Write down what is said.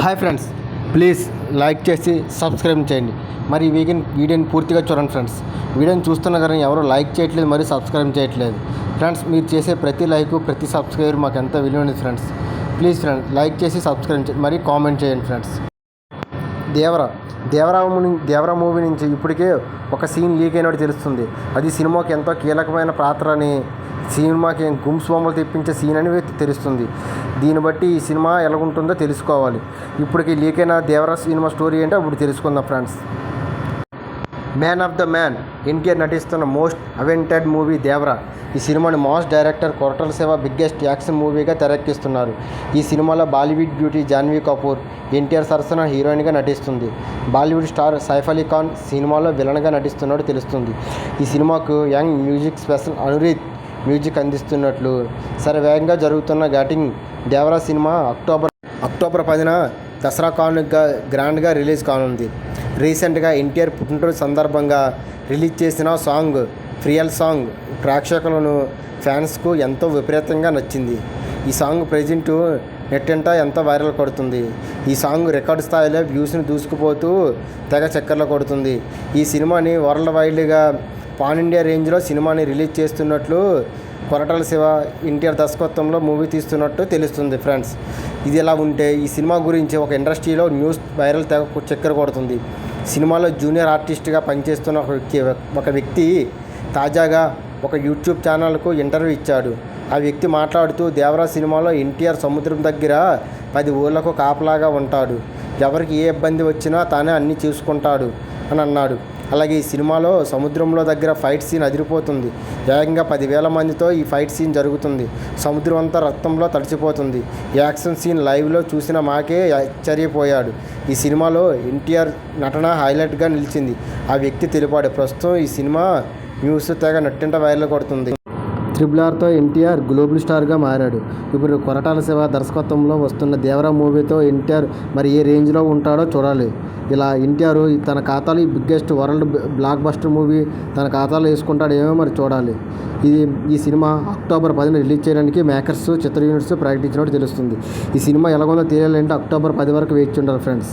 Hi friends please like చేసి subscribe చేయండి. మరి ఈ వీకెండ్ వీడియోని పూర్తిగా చూడండి ఫ్రెండ్స్. వీడియోని చూస్తున్న కానీ ఎవరు లైక్ చేయట్లేదు మరి సబ్స్క్రైబ్ చేయట్లేదు. ఫ్రెండ్స్ మీరు చేసే ప్రతి లైక్ ప్రతి సబ్స్క్రైబర్ మాకు ఎంత విలువైనది ఫ్రెండ్స్. ప్లీజ్ ఫ్రెండ్స్ లైక్ చేసి సబ్స్క్రైబ్ చేయండి మరి కామెంట్ చేయండి ఫ్రెండ్స్. దేవరా దేవరా దేవరా మూవీ నుంచి ఇప్పటికే ఒక సీన్ లీక్ అయినట్టు తెలుస్తుంది. అది సినిమాకి ఎంతో కీలకమైన పాత్ర అని సినిమాకి గుమ్స్ బొమ్మలు తెప్పించే సీన్ అని తెలుస్తుంది. దీన్ని బట్టి ఈ సినిమా ఎలాగుంటుందో తెలుసుకోవాలి. ఇప్పటికి లీక్ అయిన దేవరాజ్ సినిమా స్టోరీ ఏంటో అప్పుడు తెలుసుకుందాం friends. Man of the man NTR నటిస్తున్న మోస్ట్ అవెంటెడ్ మూవీ దేవరా. ఈ సినిమాని మాస్ డైరెక్టర్ కొరటల సేవ బిగ్గెస్ట్ యాక్షన్ మూవీగా తెరకెక్కిస్తున్నారు. ఈ సినిమాలో బాలీవుడ్ బ్యూటీ జాన్వీ కపూర్ ఎన్టీఆర్ సరసన హీరోయిన్గా నటిస్తుంది. బాలీవుడ్ స్టార్ సైఫ్ అలీ ఖాన్ సినిమాలో విలన్గా నటిస్తున్నాడు తెలుస్తుంది. ఈ సినిమాకు young music special Anirudh music అందిస్తున్నట్లు శరవేగంగా జరుగుతున్న ఘాటింగ్ దేవరా సినిమా అక్టోబర్ అక్టోబర్ పదిన దసరా కానుగా గ్రాండ్గా రిలీజ్ కానుంది. రీసెంట్గా ఎన్టీఆర్ పుట్టినరోజు సందర్భంగా రిలీజ్ చేసిన సాంగ్ ఫ్రియల్ సాంగ్ ప్రేక్షకులను ఫ్యాన్స్కు ఎంతో విపరీతంగా నచ్చింది. ఈ సాంగ్ ప్రజెంట్ నెట్టింటా ఎంత ఎంతో వైరల్ కొడుతుంది. ఈ సాంగ్ రికార్డ్ స్థాయిలో వ్యూస్ని దూసుకుపోతూ తెగ చక్కర్లు కొడుతుంది. ఈ సినిమాని వరల్డ్ వైడ్గా పాన్ ఇండియా రేంజ్లో సినిమాని రిలీజ్ చేస్తున్నట్లు కొరటాల శివ ఎన్టీఆర్ దర్శకత్వంలో మూవీ తీస్తున్నట్టు తెలుస్తుంది ఫ్రెండ్స్. ఇది ఎలా ఉంటే ఈ సినిమా గురించి ఒక ఇండస్ట్రీలో న్యూస్ వైరల్ తెగ చక్కెర కొడుతుంది. సినిమాలో జూనియర్ ఆర్టిస్ట్గా పనిచేస్తున్న ఒక వ్యక్తి ఒక వ్యక్తి తాజాగా ఒక యూట్యూబ్ ఛానల్కు ఇంటర్వ్యూ ఇచ్చాడు. ఆ వ్యక్తి మాట్లాడుతూ దేవరా సినిమాలో ఎన్టీఆర్ సముద్రం దగ్గర పది ఊళ్ళకు కాపలాగా ఉంటాడు. ఎవరికి ఏ ఇబ్బంది వచ్చినా తానే అన్నీ చూసుకుంటాడు అని అన్నాడు. అలాగే ఈ సినిమాలో సముద్రంలో దగ్గర ఫైట్ సీన్ అదిరిపోతుంది. ఏకంగా పదివేల మందితో ఈ ఫైట్ సీన్ జరుగుతుంది. సముద్రం అంతా రక్తంలో తడిచిపోతుంది యాక్షన్ సీన్ లైవ్లో చూసిన మాకే ఆశ్చర్యపోయాడు. ఈ సినిమాలో ఎన్టీఆర్ నటన హైలైట్గా నిలిచింది. ఆ వ్యక్తి తెలిపాడు ప్రస్తుతం ఈ సినిమా న్యూస్ తెగ నట్టింట వైరల్ కొడుతుంది. త్రిబుల్ ఆర్తో ఎన్టీఆర్ గ్లోబల్ స్టార్గా మారాడు. ఇప్పుడు కొరటాల శివ దర్శకత్వంలో వస్తున్న దేవరా మూవీతో ఎన్టీఆర్ మరి ఏ రేంజ్లో ఉంటాడో చూడాలి. ఇలా ఎన్టీఆర్ తన ఖాతాలో ఈ biggest world blockbuster movie తన ఖాతాలో వేసుకుంటాడేమో మరి చూడాలి. ఇది ఈ సినిమా అక్టోబర్ పదిన రిలీజ్ చేయడానికి మేకర్స్ చిత్ర యూనిట్స్ ప్రకటించినట్టు తెలుస్తుంది. ఈ సినిమా ఎలాగొందో తెలియాలంటే అక్టోబర్ పది వరకు వేచి ఉండాలి ఫ్రెండ్స్